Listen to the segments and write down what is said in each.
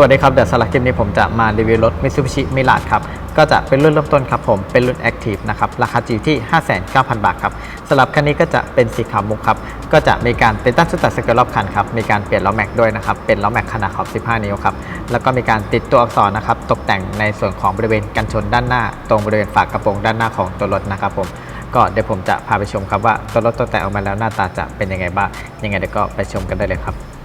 วัสดีครับ เดี๋ยวสำหรับคลิปนี้ผมจะมารีวิวรถ Mitsubishi Mirage ครับ ก็จะเป็นรุ่นเริ่มต้นครับผม เป็นรุ่น Active นะครับ ราคาจีที่ 59,000 บาทครับสำหรับคันนี้ก็จะเป็นสีขาวมุกครับ ก็จะมีการติดตั้งชุดตัดสเกิร์ตรอบคันครับ มีการเปลี่ยนล้อแม็กด้วยนะครับ เป็นล้อแม็กขนาดขอบ 15 นิ้วครับ แล้วก็มีการติดตัวอักษรนะครับ ตกแต่งในส่วนของบริเวณกันชนด้านหน้า ตรงบริเวณฝากระโปรงด้านหน้าของตัวรถนะครับผม ก็เดี๋ยวผมจะพาไปชมครับว่าตัวรถตัวแต่งออกมาแล้วหน้าตาจะเป็นยังไงบ้าง ยังไงเดี๋ยวก็ไปชมกันได้เลยครับ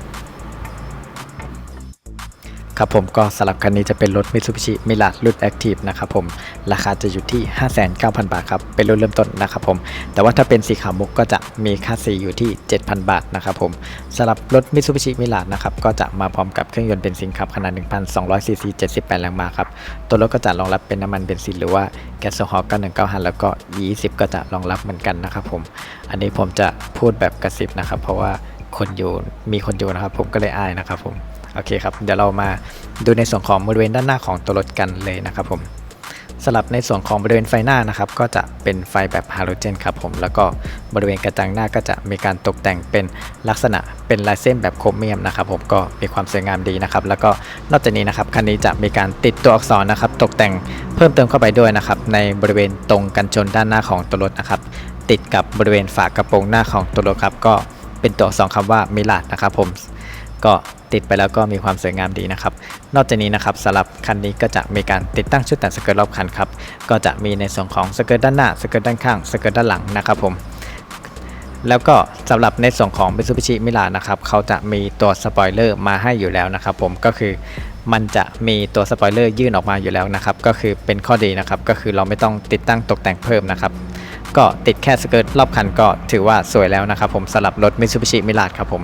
ครับผมก็สำหรับคันนี้จะเป็นรถ Mitsubishi Mirage รุ่น Active นะครับผมราคาจะอยู่ที่ 59,000 บาทครับเป็นรุ่นเริ่มต้นนะครับผมแต่ว่าถ้าเป็นสีขาวมุกก็จะมีค่าสีอยู่ที่ 7,000 บาทนะครับผมสำหรับรถ Mitsubishi Mirage นะครับก็จะมาพร้อมกับเครื่องยนต์เบนซินครับขนาด 1,200 ซีซี 78 แรงม้าครับตัวรถก็จะรองรับเป็นน้ำมันเบนซินหรือว่าแก๊สโซฮอล์919แล้วก็20 ก็จะรองรับเหมือนกันนะครับผมอันนี้ผมจะพูดแบบกระซิบนะครับเพราะว่าคนอยู่มีคนอยู่นะครับผมก็เลยอายนะครับผม โอเคครับ เดี๋ยวเรามาดูในส่วนของบริเวณด้านหน้าของตัวรถกันเลยนะครับผมสำหรับในส่วนของบริเวณไฟหน้านะครับ ก็จะเป็นไฟแบบฮาโลเจนครับผมแล้วก็บริเวณกระจังหน้าก็จะมีการตกแต่งเป็นลักษณะเป็นลายเส้นแบบโครเมียมนะครับผมก็มีความสวยงามดีนะครับ แล้วก็นอกจากนี้นะครับคันนี้จะมีการติดตัวอักษรนะครับ ตกแต่งเพิ่มเติมเข้าไปด้วยนะครับ ในบริเวณตรงกันชนด้านหน้าของตัวรถนะครับ ติดกับบริเวณฝากระโปรงหน้าของตัวรถครับก็เป็นตัวอักษรคำว่ามิลาดนะครับผมก็ ติดไปแล้วก็มีความสวยงามดีนะครับ นอกจากนี้นะครับสำหรับคันนี้ก็จะมีการติดตั้งชุดแต่งสเกิร์ตรอบคันครับ ก็จะมีในส่วนของสเกิร์ตด้านหน้าสเกิร์ตด้านข้างสเกิร์ตด้านหลังนะครับผมแล้วก็สำหรับในส่วนของ Mitsubishi m i r a นะครับเขาจะมีตัวสปอยเลอร์มาให้อยู่แล้วนะครับผมก็คือมันจะมีตัวสปอยเลอร์ยื่นออกมาอยู่แล้วนะครับก็คือเป็นข้อดีนะครับก็คือเราไม่ต้องติดตั้งตกแต่งเพิ่มนะครับก็ติดแค่สเกิร์ตรอบคันก็ถือว่าสวยแล้วนะครับผมสำหรับรถ Mitsubishi m i r a ครับผม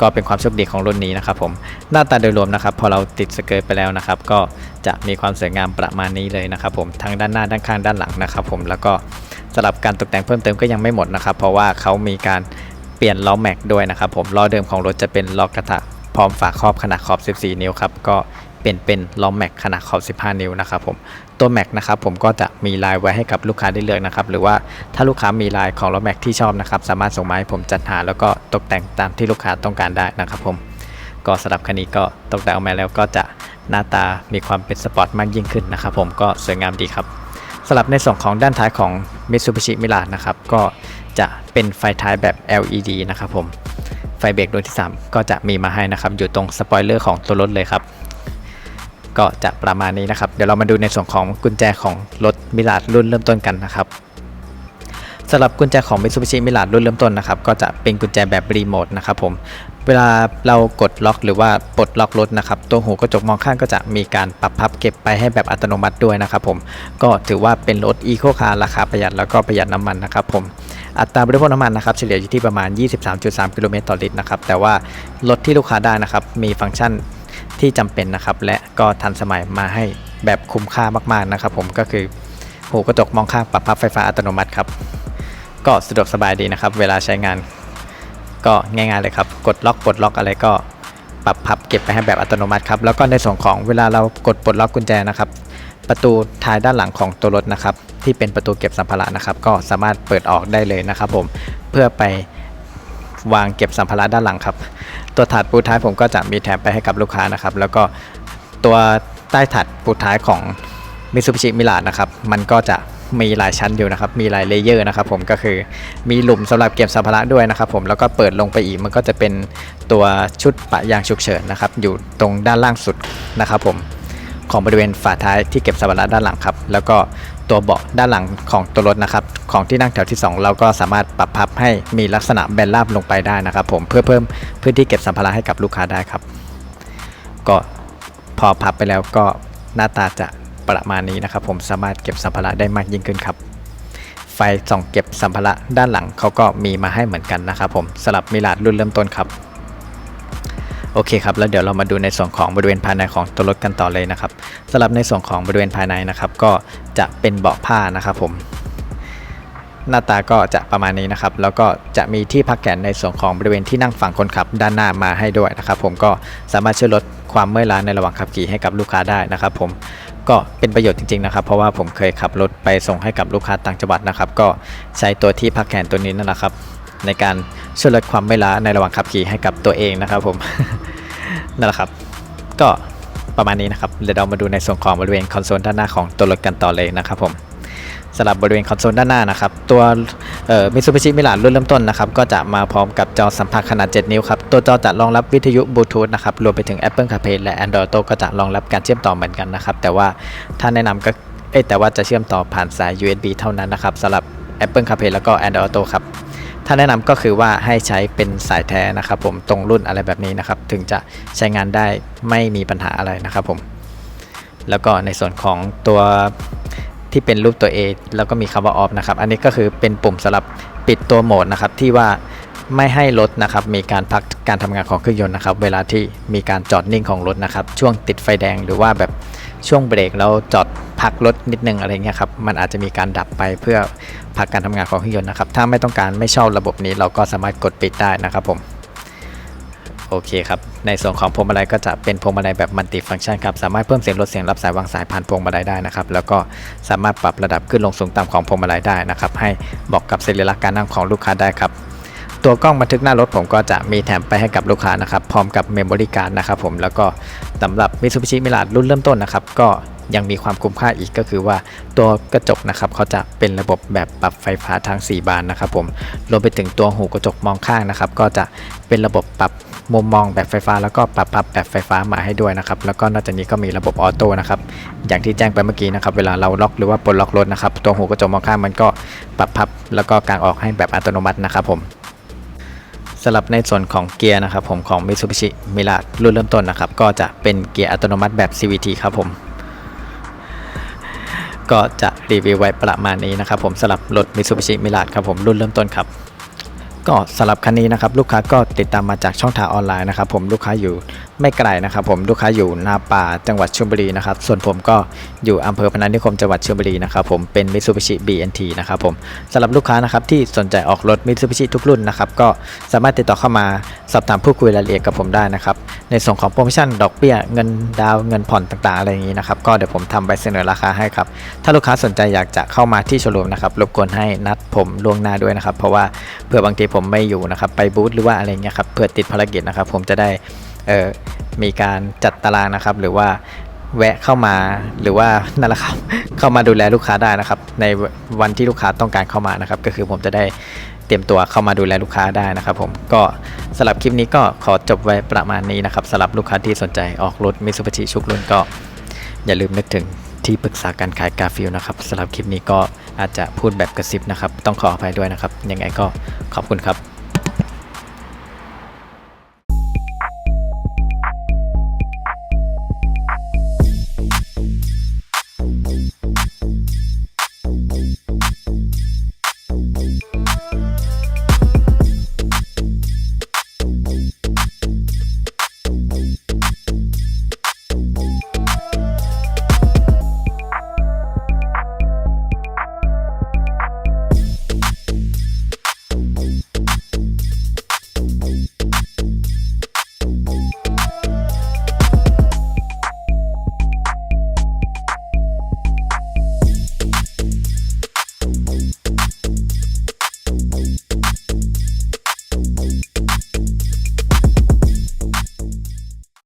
ก็เป็นความโชคดีของรุ่นนี้นะครับผมหน้าตาโดยรวมนะครับ พอเราติดสเกิร์ตไปแล้วนะครับ ก็จะมีความสวยงามประมาณนี้เลยนะครับผมทั้งด้านหน้าด้านข้างด้านหลังนะครับผมแล้วก็สำหรับการตกแต่งเพิ่มเติมก็ยังไม่หมดนะครับ เพราะว่าเขามีการเปลี่ยนล้อแม็กด้วยนะครับผมล้อเดิมของรถจะเป็นล้อกระทะพร้อมฝาครอบขนาดขอบ 14 นิ้วครับก็ เปลี่ยนเป็นล้อแม็กขนาดขอบ 15 นิ้วนะครับผมตัวแม็กนะครับผมก็จะมีลายไว้ให้กับลูกค้าได้เลือกนะครับหรือว่าถ้าลูกค้ามีลายของล้อแม็กที่ชอบนะครับสามารถส่งมาให้ผมจัดหาแล้วก็ตกแต่งตามที่ลูกค้าต้องการได้นะครับผมก็สำหรับคันนี้ก็ตกแต่งออกมาแล้วก็จะหน้าตามีความเป็นสปอร์ตมากยิ่งขึ้นนะครับผมก็สวยงามดีครับสำหรับในส่วนของด้านท้ายของ Mitsubishi Mirage นะครับก็จะเป็นไฟท้ายแบบ LED นะครับผมไฟเบรกดวงที่ 3 ก็จะมีมาให้นะครับ อยู่ตรงสปอยเลอร์ของตัวรถเลยครับ ก็จะประมาณนี้นะครับ เดี๋ยวเรามาดูในส่วนของกุญแจของรถมิลาดรุ่นเริ่มต้นกันนะครับสำหรับกุญแจของ Mitsubishi Mirage รุ่นเริ่มต้นนะครับก็จะเป็นกุญแจแบบรีโมทนะครับผมเวลาเรากดล็อกหรือว่าปลดล็อกรถนะครับตัวหูกระจกมองข้างก็จะมีการปรับพับเก็บไปให้แบบอัตโนมัติด้วยนะครับผมก็ถือว่าเป็นรถอีโคคาร์ราคาประหยัดแล้วก็ประหยัดน้ำมันนะครับผมอัตราบริโภคน้ำมันนะครับเฉลี่ยอยู่ที่ประมาณ 23.3 กิโลเมตรต่อลิตรนะครับแต่ว่ารถที่ลูกค้าได้นะครับมีฟังก์ชัน ที่จำเป็นนะครับ และก็ทันสมัยมาให้แบบคุ้มค่ามากๆนะครับ ผมก็คือหูกระจกมองข้างปรับพับไฟฟ้าอัตโนมัติครับ ก็สะดวกสบายดีนะครับ เวลาใช้งาน ก็ง่ายๆเลยครับ กดล็อกปลดล็อกอะไรก็ปรับพับเก็บไปให้แบบอัตโนมัติครับ แล้วก็ในส่วนของเวลาเรากดปลดล็อกกุญแจนะครับ ประตูท้ายด้านหลังของตัวรถนะครับ ที่เป็นประตูเก็บสัมภาระนะครับ ก็สามารถเปิดออกได้เลยนะครับ ผมเพื่อไปวางเก็บสัมภาระด้านหลังครับ ตัวถาดปูท้ายผมก็จะมีแถมไปให้กับลูกค้านะครับ แล้วก็ตัวใต้ถาดปูท้ายของมิซูบิชิมิลาดนะครับ มันก็จะมีหลายชั้นอยู่นะครับ มีหลายเลเยอร์นะครับผมก็คือมีหลุมสำหรับเก็บสัมภาระด้วยนะครับผมแล้วก็เปิดลงไปอีกมันก็จะเป็นตัวชุดปะยางฉุกเฉินนะครับ อยู่ตรงด้านล่างสุดนะครับผม ของบริเวณฝาท้ายที่เก็บสัมภาระด้านหลังครับ แล้วก็ตัวเบาะด้านหลังของตัวรถนะครับ ของที่นั่งแถวที่ 2 เราก็สามารถปรับพับให้มีลักษณะแบนราบลงไปได้นะครับผมเพื่อเพิ่มพื้นที่เก็บสัมภาระให้กับลูกค้าได้ครับ ก็พอพับไปแล้วก็หน้าตาจะประมาณนี้นะครับ ผมสามารถเก็บสัมภาระได้มากยิ่งขึ้นครับ ไฟส่องเก็บสัมภาระด้านหลังเขาก็มีมาให้เหมือนกันนะครับผมสำหรับมิลาดรุ่นเริ่มต้นครับ โอเคครับ แล้วเดี๋ยวเรามาดูในส่วนของบริเวณภายในของตัวรถกันต่อเลยนะครับสำหรับในส่วนของบริเวณภายในนะครับ ก็จะเป็นเบาะผ้านะครับผม หน้าตาก็จะประมาณนี้นะครับ แล้วก็จะมีที่พักแขนในส่วนของบริเวณที่นั่งฝั่งคนขับด้านหน้ามาให้ด้วยนะครับ ผมก็สามารถช่วยลดความเมื่อยล้าในระหว่างขับขี่ให้กับลูกค้าได้นะครับ ผมก็เป็นประโยชน์จริงๆนะครับ เพราะว่าผมเคยขับรถไปส่งให้กับลูกค้าต่างจังหวัดนะครับ ก็ใช้ตัวที่พักแขนตัวนี้นั่นแหละครับ ในการช่วยลดความเมื่อยล้าในระหว่างขับขี่ให้กับตัวเองนะครับผม นั่นแหละครับ ก็ประมาณนี้นะครับเดี๋ยวเรามาดูในส่วนของบริเวณคอนโซลด้านหน้าของตัวรถกันต่อเลยนะครับผมสำหรับบริเวณคอนโซลด้านหน้านะครับ ตัวมิซูบิชิมิลารุ่นเริ่มต้นนะครับ ก็จะมาพร้อมกับจอสัมผัสขนาด 7 นิ้วครับ ตัวจอจะรองรับวิทยุบลูทูธนะครับ รวมไปถึง Apple CarPlay และ Android Auto ก็จะรองรับการเชื่อมต่อเหมือนกันนะครับ แต่ว่าถ้าแนะนำก็เอ้แต่ว่าจะเชื่อมต่อผ่านสาย USB เท่านั้นนะครับสำหรับ Apple CarPlay แล้วก็ Android Auto ครับ ถ้าแนะนำก็คือว่าให้ใช้เป็นสายแท้นะครับ ผมตรงรุ่นอะไรแบบนี้นะครับ ถึงจะใช้งานได้ไม่มีปัญหาอะไรนะครับผมแล้วก็ในส่วนของตัวที่เป็นรูปตัว A แล้วก็มีคำว่า off นะครับ อันนี้ก็คือเป็นปุ่มสำหรับปิดตัวโหมดนะครับ ที่ว่าไม่ให้รถนะครับ มีการพักการทำงานของเครื่องยนต์นะครับ เวลาที่มีการจอดนิ่งของรถนะครับ ช่วงติดไฟแดงหรือว่าแบบ ช่วงเบรกแล้วจอดพักรถนิดนึงอะไรเงี้ยครับมันอาจจะมีการดับไปเพื่อพักการทำงานของเครื่องยนต์นะครับ ถ้าไม่ต้องการไม่ชอบระบบนี้เราก็สามารถกดปิดได้นะครับผมโอเคครับ ในส่วนของพวงมาลัยก็จะเป็นพวงมาลัยแบบมัลติฟังก์ชันครับ สามารถเพิ่มเสียงลดเสียงรับสายวางสายผ่านพวงมาลัยได้นะครับ แล้วก็สามารถปรับระดับขึ้นลงสูงต่ำของพวงมาลัยได้นะครับ ให้บอกกับสรีระการนั่งของลูกค้าได้ครับ ตัวกล้องบันทึกหน้ารถผมก็จะมีแถมไปให้กับลูกค้านะครับ พร้อมกับเมมโมรี่การ์ดนะครับผมแล้วก็สำหรับ Mitsubishi m i r a รุ่นเริ่มต้นนะครับ ก็ยังมีความคุ้มค่าอีกก็คือว่าตัวกระจกนะครับเขาจะเป็นระบบแบบปรับไฟฟ้าทั้ง4 บานนะครับผมรวมไปถึงตัวหูกระจกมองข้างนะครับ ก็จะเป็นระบบปรับมุมมองแบบไฟฟ้า แล้วก็ปรับพับแบบไฟฟ้ามาให้ด้วยนะครับ แล้วก็นอกจากนี้ก็มีระบบออโต้นะครับ อย่างที่แจ้งไปเมื่อกี้นะครับ เวลาเราล็อกหรือว่าปลดล็อกรถนะครับ ตัวหูกระจกมองข้างมันก็ปรับพับแล้วก็กางออกให้แบบอัตโนมัตินะครับผม สำหรับในส่วนของเกียร์นะครับผมของ Mitsubishi m i r a รุ่นเริ่มต้นนะครับ ก็จะเป็นเกียร์อัตโนมัติแบบ CVT ครับผม ก็จะรีวิวไว้ประมาณนี้นะครับผมสำหรับรถ Mitsubishi m i r a ครับผมรุ่นเริ่มต้นครับ ก็สำหรับคันนี้นะครับ ลูกค้าก็ติดตามมาจากช่องทางออนไลน์นะครับผมลูกค้าอยู่ไม่ไกลนะครับ ผมลูกค้าอยู่นาป่าจังหวัดชลบุรีนะครับ ส่วนผมก็อยู่อำเภอพนัสนิคมจังหวัดชลบุรีนะครับผมเป็น Mitsubishi BNT นะครับผมสำหรับลูกค้านะครับที่สนใจออกรถ Mitsubishi ทุกรุ่นนะครับก็สามารถติดต่อเข้ามาสอบถามพูดคุยรายละเอียดกับผมได้นะครับในส่วนของโปรโมชั่นดอกเบี้ยเงินดาวเงินผ่อนต่างๆอะไรอย่างนี้นะครับก็เดี๋ยวผมทำใบเสนอราคาให้ครับถ้าลูกค้าสนใจอยากจะเข้ามาที่โชว์รูมนะครับรบกวนให้นัดผมล่วงหน้าด้วยนะครับ เพราะว่าเผื่อบางทีผมไม่อยู่นะครับไปบูธหรือว่าอะไรเงี้ยครับเผื่อติดภารกิจนะครับผมจะได้ เออมีการจัดตารางนะครับ หรือว่าแวะเข้ามาหรือว่านั่นแหละครับเข้ามาดูแลลูกค้าได้นะครับ ในวันที่ลูกค้าต้องการเข้ามานะครับ ก็คือผมจะได้เตรียมตัวเข้ามาดูแลลูกค้าได้นะครับผมก็สำหรับคลิปนี้ก็ขอจบไว้ประมาณนี้นะครับสำหรับลูกค้าที่สนใจออกรถมิซูบิชิชุกรุ่นก็ อย่าลืมนึกถึงที่ปรึกษาการขายกาฟิลนะครับสำหรับคลิปนี้ก็อาจจะพูดแบบกระซิบนะครับ ต้องขออภัยด้วยนะครับ ยังไงก็ขอบคุณครับ